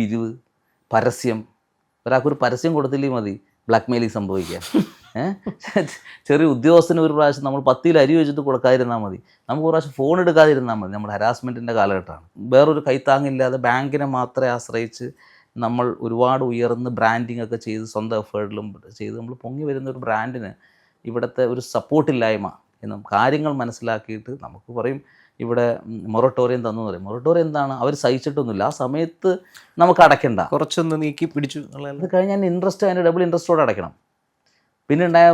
പിരിവ് പരസ്യം. ഒരാൾക്കൊരു പരസ്യം കൊടുത്തില്ലേ മതി. ബ്ലാക്ക് മെയിലിംഗ് സംഭവിക്കുക ചെറിയ ഉദ്യോഗസ്ഥന് ഒരു പ്രാവശ്യം നമ്മൾ പത്തിയിൽ അരി വെച്ചിട്ട് കൊടുക്കാതിരുന്നാൽ മതി. നമുക്ക് ഒരു പ്രാവശ്യം ഫോൺ എടുക്കാതിരുന്നാൽ മതി. നമ്മുടെ ഹരാസ്മെന്റിന്റെ കാലഘട്ടമാണ്. വേറൊരു കൈത്താങ്ങില്ലാതെ ബാങ്കിനെ മാത്രമേ ആശ്രയിച്ച് നമ്മൾ ഒരുപാട് ഉയർന്ന് ബ്രാൻഡിങ് ഒക്കെ ചെയ്ത് സ്വന്തം എഫേർട്ടിലും ചെയ്ത് നമ്മൾ പൊങ്ങി വരുന്ന ഒരു ബ്രാൻഡിന് ഇവിടുത്തെ ഒരു സപ്പോർട്ടില്ലായ്മ എന്നും കാര്യങ്ങൾ മനസ്സിലാക്കിയിട്ട് നമുക്ക് പറയും. ഇവിടെ മൊറട്ടോറിയം തന്നു പറയും. മൊറട്ടോറിയം എന്താണ്? അവർ സഹിച്ചിട്ടൊന്നുമില്ല. ആ സമയത്ത് നമുക്ക് അടയ്ക്കണ്ട. കുറച്ചൊന്ന് നീക്കി പിടിച്ചു അത് കഴിഞ്ഞാൽ ഇൻട്രസ്റ്റ് അതിന്റെ ഡബിൾ ഇൻട്രസ്റ്റോടെ അടയ്ക്കണം. പിന്നെ ഉണ്ടായ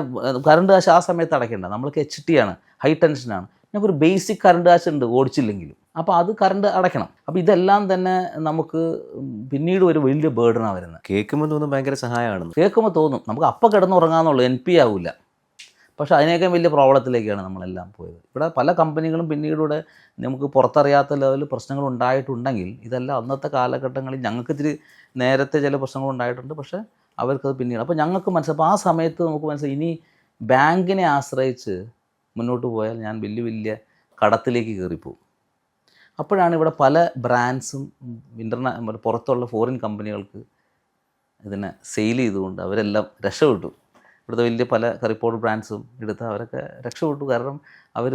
കറണ്ട് കാശ് ആ സമയത്ത് അടയ്ക്കണ്ട. നമ്മൾക്ക് എച്ച് ടി ആണ്. ഹൈ ടെൻഷനാണ് ഒരു ബേസിക് കറണ്ട് കാശ് ഉണ്ട് ഓടിച്ചില്ലെങ്കിലും. അപ്പോൾ അത് കറണ്ട് അടയ്ക്കണം. അപ്പോൾ ഇതെല്ലാം തന്നെ നമുക്ക് പിന്നീട് ഒരു വലിയ ബേർഡനാണ് വരുന്നത്. കേൾക്കുമ്പോൾ തോന്നും ഭയങ്കര സഹായമാണ് കേൾക്കുമ്പോൾ തോന്നും. നമുക്ക് അപ്പം കിടന്നുറങ്ങാന്നുള്ളൂ. എൻ പി ആവില്ല പക്ഷേ അതിനേക്കാൾ വലിയ പ്രോബ്ലത്തിലേക്കാണ് നമ്മളെല്ലാം പോയത്. ഇവിടെ പല കമ്പനികളും പിന്നീട് നമുക്ക് പുറത്തറിയാത്ത ലെവലിൽ പ്രശ്നങ്ങൾ ഉണ്ടായിട്ടുണ്ടെങ്കിൽ ഇതെല്ലാം അന്നത്തെ കാലഘട്ടങ്ങളിൽ ഞങ്ങൾക്ക് ഇത്തിരി നേരത്തെ ചില പ്രശ്നങ്ങൾ ഉണ്ടായിട്ടുണ്ട് പക്ഷേ അവർക്കത് പിന്നീട്. അപ്പോൾ ഞങ്ങൾക്ക് മനസ്സിലായി. ആ സമയത്ത് നമുക്ക് മനസ്സിലായി. ഇനി ബാങ്കിനെ ആശ്രയിച്ച് മുന്നോട്ട് പോയാൽ ഞാൻ വലിയ വലിയ കടത്തിലേക്ക് കയറിപ്പോവും അപ്പോഴാണ് ഇവിടെ പല ബ്രാൻഡ്സും ഇന്റർനാ പുറത്തുള്ള ഫോറിൻ കമ്പനികൾക്ക് ഇതിനെ സെയിൽ ചെയ്തുകൊണ്ട് അവരെല്ലാം രക്ഷപ്പെട്ടു. ഇവിടുത്തെ വലിയ പല കറിപ്പോർട്ട് ബ്രാൻഡ്സും എടുത്ത് അവരൊക്കെ രക്ഷപ്പെട്ടു. കാരണം അവർ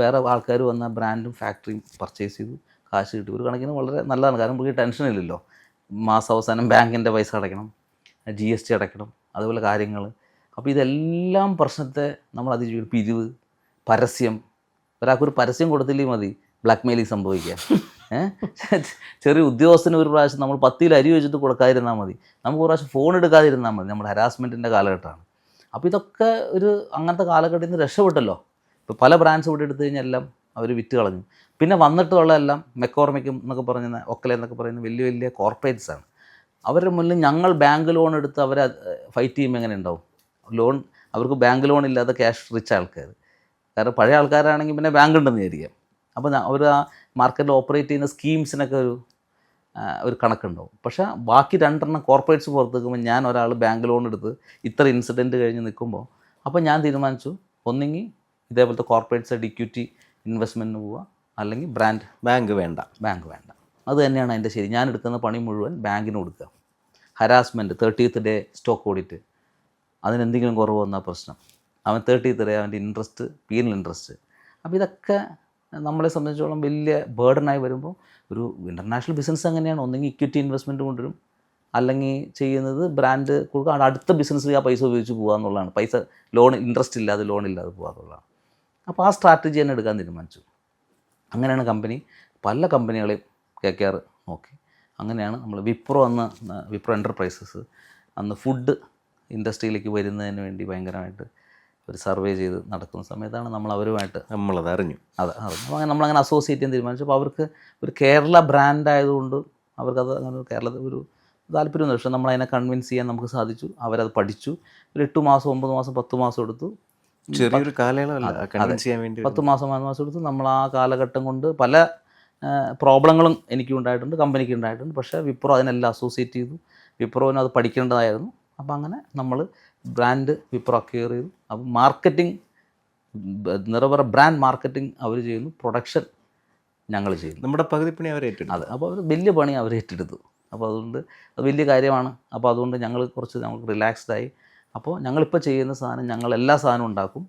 വേറെ ആൾക്കാർ വന്ന ബ്രാൻഡും ഫാക്ടറിയും പർച്ചേസ് ചെയ്തു. കാശ് കിട്ടി. ഒരു കണക്കിന് വളരെ നല്ലതാണ്. കാരണം നമുക്ക് ടെൻഷൻ ഇല്ലല്ലോ. മാസാവസാനം ബാങ്കിന്റെ പൈസ അടയ്ക്കണം. ജി എസ് ടി അടയ്ക്കണം. അതുപോലെ കാര്യങ്ങൾ അപ്പോൾ ഇതെല്ലാം പ്രശ്നത്തെ നമ്മൾ അതിജീവിക്കും. പിരിവ് പരസ്യം. ഒരാൾക്കൊരു പരസ്യം കൊടുത്തില്ലേ മതി. ബ്ലാക്ക് മെയിലിംഗ് സംഭവിക്കുക ചെറിയ ഉദ്യോഗസ്ഥന് ഒരു പ്രാവശ്യം നമ്മൾ പത്തിയിൽ അരി വെച്ചിട്ട് കൊടുക്കാതിരുന്നാൽ മതി. നമുക്ക് ഒരു പ്രാവശ്യം ഫോൺ എടുക്കാതിരുന്നാൽ മതി. നമ്മുടെ ഹരാസ്മെന്റിന്റെ കാലഘട്ടമാണ്. അപ്പോൾ ഇതൊക്കെ ഒരു അങ്ങനത്തെ കാലഘട്ടത്തിൽ നിന്ന് രക്ഷപ്പെട്ടല്ലോ. ഇപ്പോൾ പല ബ്രാൻഡ്സ് ഇവിടെ എടുത്തു കഴിഞ്ഞാൽ അവർ വിറ്റ് കളഞ്ഞു. പിന്നെ വന്നിട്ടുള്ളതെല്ലാം മെക്കോർമിക്കും എന്നൊക്കെ പറഞ്ഞ ഒക്കലെ എന്നൊക്കെ പറയുന്ന വലിയ വലിയ കോർപ്പറേറ്റ്സ് ആണ്. അവരുടെ മുന്നിൽ ഞങ്ങൾ ബാങ്ക് ലോൺ എടുത്ത് അവരെ ഫൈറ്റ് ചെയ്യുമ്പോൾ എങ്ങനെ ഉണ്ടാവും? ലോൺ അവർക്ക് ബാങ്ക് ലോൺ ഇല്ലാതെ ക്യാഷ് റിച്ച് ആൾക്കാർ കാരണം പഴയ ആൾക്കാരാണെങ്കിൽ പിന്നെ ബാങ്ക് ഉണ്ടെന്ന് വിചാരിക്കാം. അപ്പോൾ അവർ ആ മാർക്കറ്റിൽ ഓപ്പറേറ്റ് ചെയ്യുന്ന സ്കീംസിനൊക്കെ ഒരു ഒരു കണക്കുണ്ടാവും. പക്ഷേ ബാക്കി രണ്ടെണ്ണം കോർപ്പറേറ്റ്സ് പുറത്ത് നിൽക്കുമ്പോൾ ഞാൻ ഒരാൾ ബാങ്ക് ലോൺ എടുത്ത് ഇത്ര ഇൻസിഡന്റ് കഴിഞ്ഞ് നിൽക്കുമ്പോൾ അപ്പോൾ ഞാൻ തീരുമാനിച്ചു ഒന്നെങ്കിൽ ഇതേപോലത്തെ കോർപ്പറേറ്റ്സ് ഇക്വിറ്റി ഇൻവെസ്റ്റ്മെന്റിന് പോവുക അല്ലെങ്കിൽ ബ്രാൻഡ് ബാങ്ക് വേണ്ട. ബാങ്ക് വേണ്ട. അത് തന്നെയാണ് അതിന്റെ ശരി. ഞാൻ എടുക്കുന്ന പണി മുഴുവൻ ബാങ്കിന് കൊടുക്കുക. Harassment thirtieth day stock audit അതിനെന്തെങ്കിലും കുറവ് വന്നാൽ പ്രശ്നം. അവൻ തേർട്ടീത്ത് ഡേ അവന്റെ ഇൻട്രസ്റ്റ് പീനൽ ഇൻട്രസ്റ്റ് അപ്പോൾ ഇതൊക്കെ നമ്മളെ സംബന്ധിച്ചോളം വലിയ ബേർഡനായി വരുമ്പോൾ ഒരു ഇന്റർനാഷണൽ ബിസിനസ് അങ്ങനെയാണ്. ഒന്നെങ്കിൽ ഇക്വിറ്റി ഇൻവെസ്റ്റ്മെന്റ് കൊണ്ടുവരും. അല്ലെങ്കിൽ ചെയ്യുന്നത് ബ്രാൻഡ് കൊടുക്കുക. അടുത്ത ബിസിനസ്സിൽ ആ പൈസ ഉപയോഗിച്ച് പോകുക എന്നുള്ളതാണ്. പൈസ ലോൺ ഇൻട്രസ്റ്റ് ഇല്ലാതെ ലോൺ ഇല്ലാതെ പോകുക എന്നുള്ളതാണ്. അപ്പോൾ ആ സ്ട്രാറ്റജി തന്നെ എടുക്കാൻ തീരുമാനിച്ചു. അങ്ങനെയാണ് കമ്പനി പല കമ്പനികളെയും കെ കെ ആർ നോക്കി. അങ്ങനെയാണ് നമ്മൾ വിപ്രോ അന്ന് വിപ്രോ എന്റർപ്രൈസസ് അന്ന് ഫുഡ് ഇൻഡസ്ട്രിയിലേക്ക് വരുന്നതിന് വേണ്ടി ഭയങ്കരമായിട്ട് ഒരു സർവേ ചെയ്ത് നടക്കുന്ന സമയത്താണ് നമ്മൾ അവരുമായിട്ട് നമ്മളത് അറിഞ്ഞു അത്. അറിഞ്ഞു അപ്പോൾ അങ്ങനെ നമ്മളങ്ങനെ അസോസിയേറ്റ് ചെയ്യാൻ തീരുമാനിച്ചു. അപ്പോൾ അവർക്ക് ഒരു കേരള ബ്രാൻഡ് ആയതുകൊണ്ട് അവർക്കത് അങ്ങനെ ഒരു കേരളത്തിൽ ഒരു താല്പര്യമൊന്നും പക്ഷേ നമ്മളതിനെ കൺവിൻസ് ചെയ്യാൻ നമുക്ക് സാധിച്ചു. അവരത് പഠിച്ചു. ഒരു എട്ട് മാസം ഒമ്പത് മാസം പത്ത് മാസം എടുത്തു. ചെറിയൊരു കാലയളവല്ല പത്ത് മാസം പതിനൊന്ന് മാസം എടുത്തു. നമ്മൾ ആ കാലഘട്ടം കൊണ്ട് പല പ്രോബ്ലങ്ങളും എനിക്കും ഉണ്ടായിട്ടുണ്ട് കമ്പനിക്ക് ഉണ്ടായിട്ടുണ്ട്. പക്ഷേ വിപ്രോ അതിനെല്ലാം അസോസിയേറ്റ് ചെയ്തു. വിപ്രോവിനത് അത് പഠിക്കേണ്ടതായിരുന്നു. അപ്പോൾ അങ്ങനെ നമ്മൾ ബ്രാൻഡ് വിപ്രോ അക്വയർ ചെയ്തു. അപ്പം മാർക്കറ്റിംഗ് നിറവറ ബ്രാൻഡ് മാർക്കറ്റിംഗ് അവർ ചെയ്യുന്നു പ്രൊഡക്ഷൻ ഞങ്ങൾ ചെയ്യുന്നു. നമ്മുടെ പകുതി പണി അവർ ഏറ്റെടുത്തു. അതെ. അപ്പോൾ അവർ വലിയ പണി അവർ ഏറ്റെടുത്തു. അപ്പോൾ അതുകൊണ്ട് അത് വലിയ കാര്യമാണ്. അപ്പോൾ അതുകൊണ്ട് ഞങ്ങൾ കുറച്ച് ഞങ്ങൾക്ക് റിലാക്സ്ഡ് ആയി. അപ്പോൾ ഞങ്ങളിപ്പോൾ ചെയ്യുന്ന സാധനം ഞങ്ങൾ എല്ലാ സാധനവും ഉണ്ടാക്കും.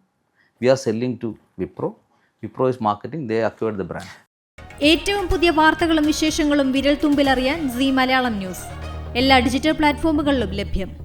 We are selling to Wipro Wipro is marketing they acquired the brand ഏറ്റവും പുതിയ വാർത്തകളും വിശേഷങ്ങളും വിരൽ തുമ്പിലറിയാൻ സി മലയാളം ന്യൂസ്. എല്ലാ ഡിജിറ്റൽ പ്ലാറ്റ്ഫോമുകളിലും ലഭ്യം.